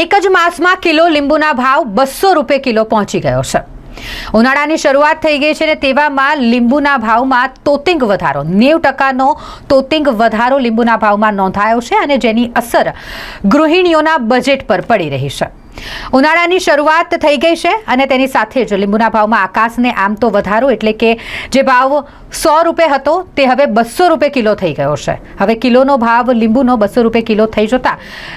એક જ માસમાં કિલો લીંબુના ભાવ બસો રૂપિયા કિલો પહોંચી ગયો છે. ઉનાળાની શરૂઆત થઈ ગઈ છે ને તેવામાં લીંબુના ભાવમાં તોતિંગ વધારો. નેવ ટકાનો તોતિંગ વધારો લીંબુના ભાવમાં નોંધાયો છે અને જેની અસર ગૃહિણીઓના બજેટ પર પડી રહી છે. ઉનાળાની શરૂઆત થઈ ગઈ છે અને તેની સાથે જ લીંબુના ભાવમાં આકાશને આમ તો વધારો એટલે કે જે ભાવ સો રૂપે હતો તે હવે બસો રૂપિયા કિલો થઈ ગયો છે. હવે કિલોનો ભાવ લીંબુનો બસો રૂપે કિલો થઈ જતા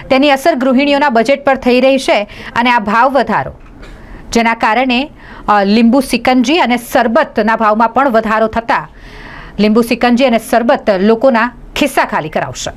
તેની અસર ગૃહિણીઓના બજેટ પર થઈ રહી છે અને આ ભાવ વધારો, જેના કારણે લીંબુ સિકંજી અને શરબતના ભાવમાં પણ વધારો થતાં લીંબુ સિકંજી અને શરબત લોકોના ખિસ્સા ખાલી કરાવશે.